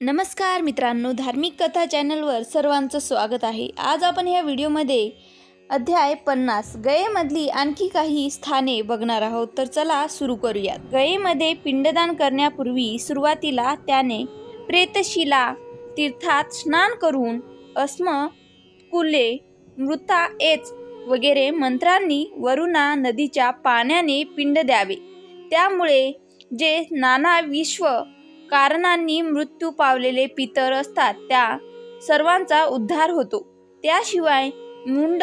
नमस्कार मित्रांनो धार्मिक कथा चॅनलवर सर्वांचं स्वागत आहे. आज आपण ह्या व्हिडिओमध्ये अध्याय पन्नास गयेमधली आणखी काही स्थाने बघणार आहोत. तर चला सुरू करूयात. गयेमध्ये पिंडदान करण्यापूर्वी सुरुवातीला त्याने प्रेतशिला तीर्थात स्नान करून अस्म कुले मृता एच वगैरे मंत्रांनी वरुणा नदीच्या पाण्याने पिंड द्यावे. त्यामुळे जे नाना विश्व कारणांनी मृत्यू पावलेले पितर असतात. त्या सर्वांचा उद्धार होतो. त्याशिवाय मुंड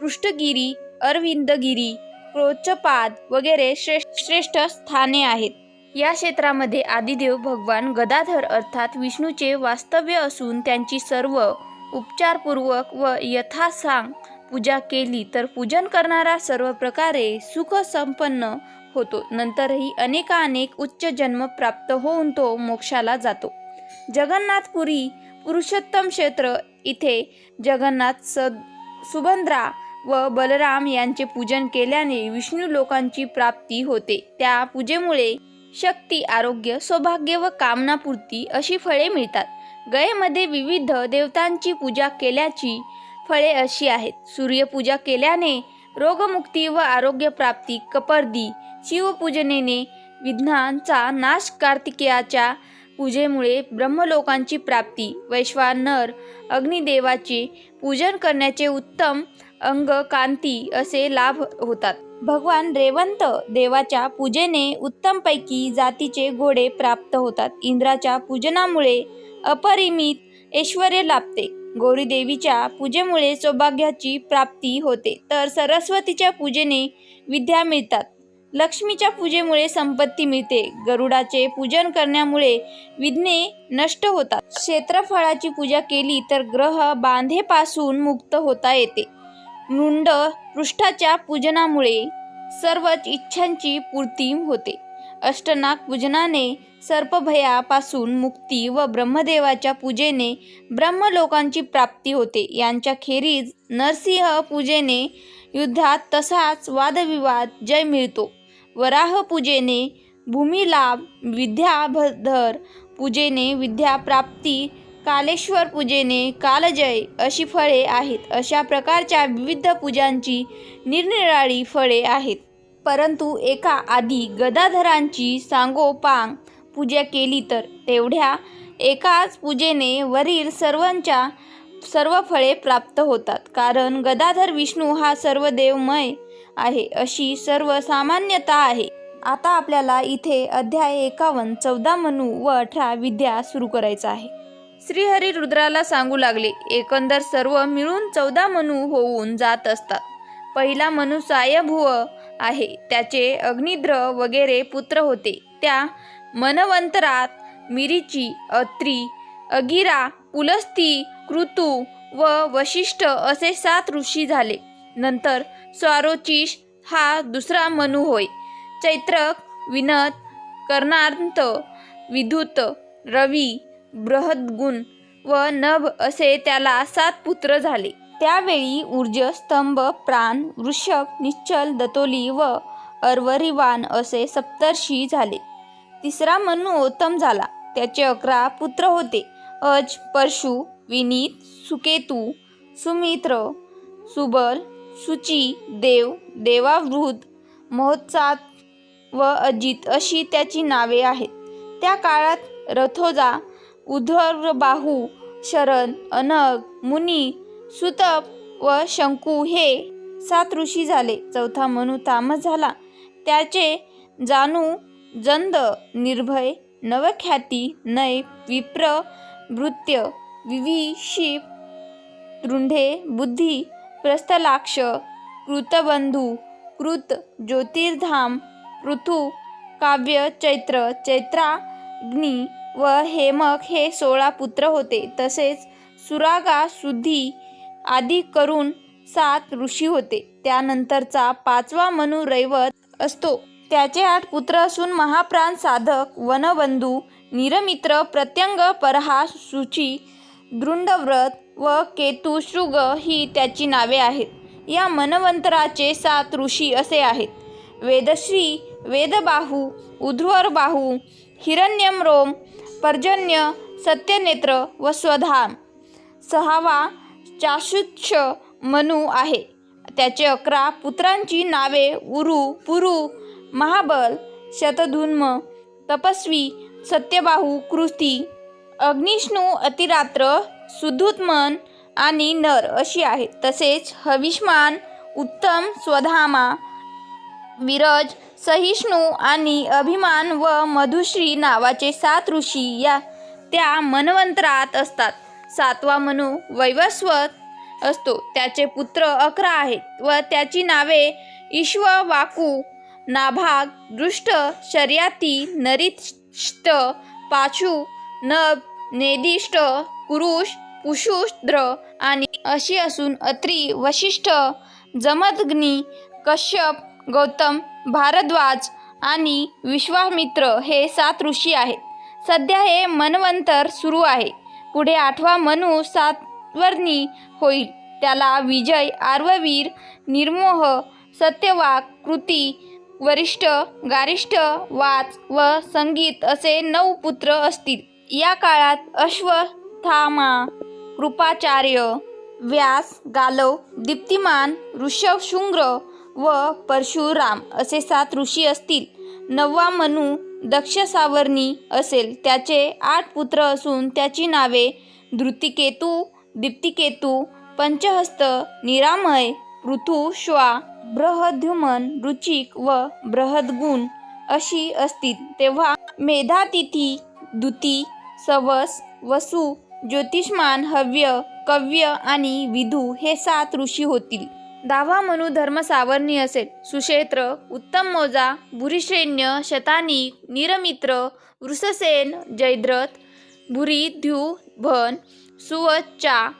पृष्ठगिरी अरविंदगिरी क्रोचपाद वगैरे श्रेष्ठ श्रेष्ठ स्थाने आहेत. या क्षेत्रामध्ये आदिदेव भगवान गदाधर अर्थात विष्णूचे वास्तव्य असून त्यांची सर्व उपचारपूर्वक व यथासांग पूजा केली तर पूजन करणारा सर्व प्रकारे सुखसंपन्न होतो. नंतरही अनेकानेक उच्च जन्म प्राप्त होऊन तो मोक्षाला जातो. जगन्नाथपुरी पुरुषोत्तम क्षेत्र इथे जगन्नाथ स सुभद्रा व बलराम यांचे पूजन केल्याने विष्णू लोकांची प्राप्ती होते. त्या पूजेमुळे शक्ती आरोग्य सौभाग्य व कामनापूर्ती अशी फळे मिळतात. गयेमध्ये विविध देवतांची पूजा केल्याची फळे अशी आहेत. सूर्यपूजा केल्याने रोगमुक्ती व आरोग्यप्राप्ती कपर्दी शिवपूजनेने विघ्नांचा नाश कार्तिकेयाच्या पूजेमुळे ब्रह्मलोकांची प्राप्ती वैश्वानर अग्निदेवाचे पूजन करण्याचे उत्तम अंग कांती असे लाभ होतात. भगवान रेवंत देवाच्या पूजेने उत्तमपैकी जातीचे घोडे प्राप्त होतात. इंद्राच्या पूजनामुळे अपरिमित ऐश्वर लाभते. गौरी देवीच्या पूजेमुळे सौभाग्याची प्राप्ती होते. तर सरस्वतीच्या पूजेने विद्या मिळतात. लक्ष्मीच्या पूजेमुळे संपत्ती मिळते. गरुडाचे पूजन करण्यामुळे विघ्ने नष्ट होतात. क्षेत्रफळाची पूजा केली तर ग्रह बांधेपासून मुक्त होता येते. मुंड पृष्ठाच्या पूजनामुळे सर्वच इच्छांची पूर्ती होते. अष्टनाग पूजनाने सर्पभयापासून मुक्ती व ब्रह्मदेवाच्या पूजेने ब्रह्मलोकांची प्राप्ती होते. यांच्या खेरीज नरसिंह पूजेने युद्धात तसाच वादविवाद जय मिळतो. वराह पूजेने भूमिलाभ विद्याधर पूजेने विद्याप्राप्ती कालेश्वर पूजेने कालजय अशी फळे आहेत. अशा प्रकारच्या विविध पूजांची निरनिराळी फळे आहेत. परंतु एका आधी गदाधरांची सांगोपांग पूजा केली तर? तेवढ्या एकाच पूजेने वरील सर्वांच्या सर्व फळे प्राप्त होतात. कारण गदाधर विष्णू हा सर्व देवमय आहे अशी सर्वसामान्यता आहे. आता आपल्याला इथे अध्याय एकावन्न चौदा मनू व अठरा विद्या सुरू करायचा आहे. श्रीहरी रुद्राला सांगू लागले एकंदर सर्व मिळून चौदा मनू होऊन जात असतात. पहिला मनू सायभुव आहे त्याचे अग्निद्र वगैरे पुत्र होते. त्या मनवंतरात मिरीची अत्री अगिरा पुलस्ती कृतू व वशिष्ठ असे सात ऋषी झाले. नंतर स्वारोचिष हा दुसरा मनू होय. चैत्रक विनत कर्णांत विधूत रवी बृहद्गुण व नभ असे त्याला सात पुत्र झाले. त्यावेळी ऊर्ज स्तंभ प्राण वृषभ निश्चल दतोली व अर्वरिवान असे सप्तर्षी झाले. तिसरा मनू उत्तम झाला. त्याचे अकरा पुत्र होते. अज परशु विनीत सुकेतू सुमित्र सुबल सुची देव देवावृत महोत्सात व अजित अशी त्याची नावे आहेत. त्या काळात रथोजा उधर्वबाहू शरण अनग मुनी सुतप व शंकू हे सात ऋषी झाले. चौथा मनु तामस झाला. त्याचे जानू जंद निर्भय नवख्याती नय विप्र भृत्य विविशिप तृंढे बुद्धी प्रस्थलाक्ष कृतबंधू कृत ज्योतिर्धाम पृथू काव्य चैत्र चैत्राग्नी व हेमक हे सोळा पुत्र होते. तसेच सुरागा सुधी आदी करून सात ऋषी होते. त्यानंतरचा पाचवा मनु रैवत असतो. त्याचे आठ पुत्र असून महाप्राण साधक वनबंधू निरमित्र प्रत्यंग परहा सुची दृंडव्रत व केतुशृग ही त्याची नावे आहेत. या मनवंतराचे सात ऋषी असे आहेत. वेदश्री वेदबाहू उध्वरबाहू हिरण्यमरोम पर्जन्य सत्यनेत्र व स्वधाम सहावा चाशुच्छ मनु आहे. त्याचे अकरा पुत्रांची नावे उरु पुरु महाबल शतधुन्म तपस्वी सत्यबाहू कृती अग्निष्णू अतिरात्र सुधुत्मन आणि नर अशी आहेत. तसेच हविष्मान उत्तम स्वधामा विरज सहिष्णू आणि अभिमान व मधुश्री नावाचे सात ऋषी या त्या मनवंतरात असतात. सातवा मनू वैवस्वत असतो. त्याचे पुत्र अकरा आहेत व त्याची नावे ईश्व वाकू नाभाग दृष्ट शर्याती नरिष्ट पाचू नभ नेदिष्ट कुरुष पुषुद्र आणि अशी असून अत्री वशिष्ठ जमदग्नी कश्यप गौतम भारद्वाज आणि विश्वामित्र हे सात ऋषी आहेत. सध्या हे मनवंतर सुरू आहे. पुढे आठवा मनु सातवर्णी होईल. त्याला विजय आर्ववीर निर्मोह सत्यवाक कृती वरिष्ठ गारिष्ठ वाच व संगीत असे नऊ पुत्र असतील. या काळात अश्वथामा कृपाचार्य व्यास गालव दीप्तिमान ऋषभशृंग्र व परशुराम असे सात ऋषी असतील. नववा मनू दक्ष सावर्णी असेल. त्याचे आठ पुत्र असून त्याची नावे धृतिकेतू दीप्तिकेतू पंचहस्त निरामय पृथू श्वा बृहद्युमन रुचिक व बृहद्गुण अशी असतील. तेव्हा मेधातिथी दुती सवस वसु ज्योतिष्मान हव्य कव्य आणि विधू हे सात ऋषी होतील. दावा मनु धर्म सावर्णी असेल. सुक्षेत्र उत्तम मोजा भुरिश्रेण्य शतानिक निरमित्र वृषसेन जयद्रथ भुरी द्यू भन सुवच्चा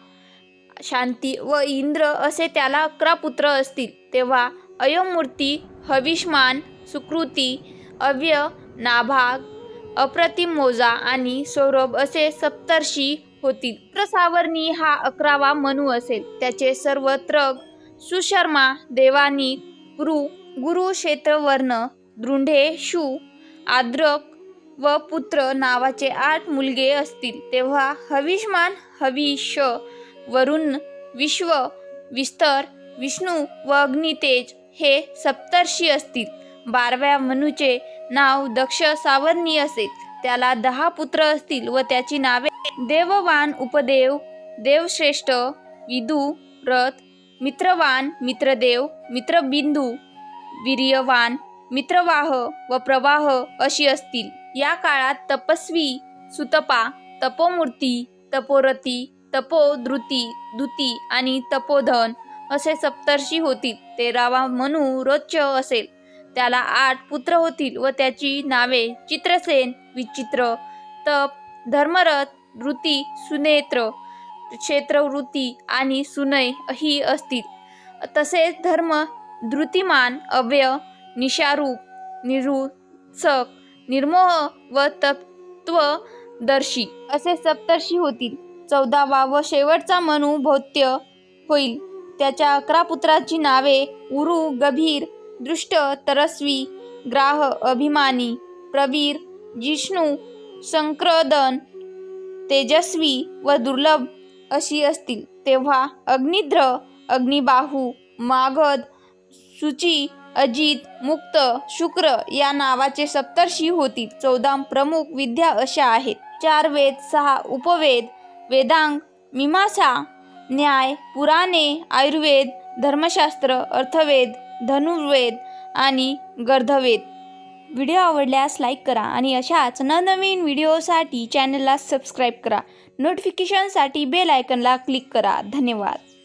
शांती व इंद्र असे त्याला अकरा पुत्र असतील. तेव्हा अयोमूर्ती हविष्मान सुकृती अव्य नाभाग अप्रतिम मोजा आणि सौरभ असे सप्तर्षी होतील. प्रसावर्णी हा अकरावा मनू असेल. त्याचे सर्व त्रग सुशर्मा देवानी गुरु गुरु क्षेत्रवर्ण दृंढे शू आद्रक व पुत्र नावाचे आठ मुलगे असतील. तेव्हा हविष्मान हविष वरुण विश्व विस्तर विष्णू व अग्नितेज हे सप्तर्षी असतील. बारव्या मनुचे नाव दक्ष सावर्णी असेल त्याला दहा पुत्र असतील व त्याची नावे देववान उपदेव देवश्रेष्ठ विदू रथ मित्रवान मित्रदेव मित्रबिंदू वीर्यवान मित्रवाह व प्रवाह अशी असतील. या काळात तपस्वी सुतपा तपोमूर्ती तपोरती तपोधृती दुती आणि तपोधन असे सप्तर्षी होतील तेरावा मनु रोच्च असेल. त्याला आठ पुत्र होतील व त्याची नावे चित्रसेन विचित्र तप धर्मरथ वृत्ती सुनेत्र क्षेत्रवृत्ती आणि सुनय ही असतील. तसेच धर्म धृतिमान अव्यय निशारूप निरुत्सक निर्मोह व तत्वदर्शी असे सप्तर्षी होतील. चौदावा व शेवटचा मनू भौत्य होईल. त्याच्या अकरा पुत्राची नावे उरु गभीर दृष्ट तरस्वी ग्राह अभिमानी प्रवीर जिष्णू संक्रदन तेजस्वी व दुर्लभ अशी असतील. तेव्हा अग्निद्र अग्निबाहू मागध सुची अजित मुक्त शुक्र या नावाचे सप्तर्षी होतील. चौदा प्रमुख विद्या अशा आहेत. चार वेद सहा उपवेद वेदांग मीमांसा न्याय पुराणे आयुर्वेद धर्मशास्त्र अर्थवेद धनुर्वेद आणि गर्धवेद. व्हिडिओ आवडल्यास लाईक करा आणि अशाच नवनवीन व्हिडिओसाठी चॅनलला सबस्क्राईब करा. नोटिफिकेशनसाठी बेल आयकनला क्लिक करा. धन्यवाद.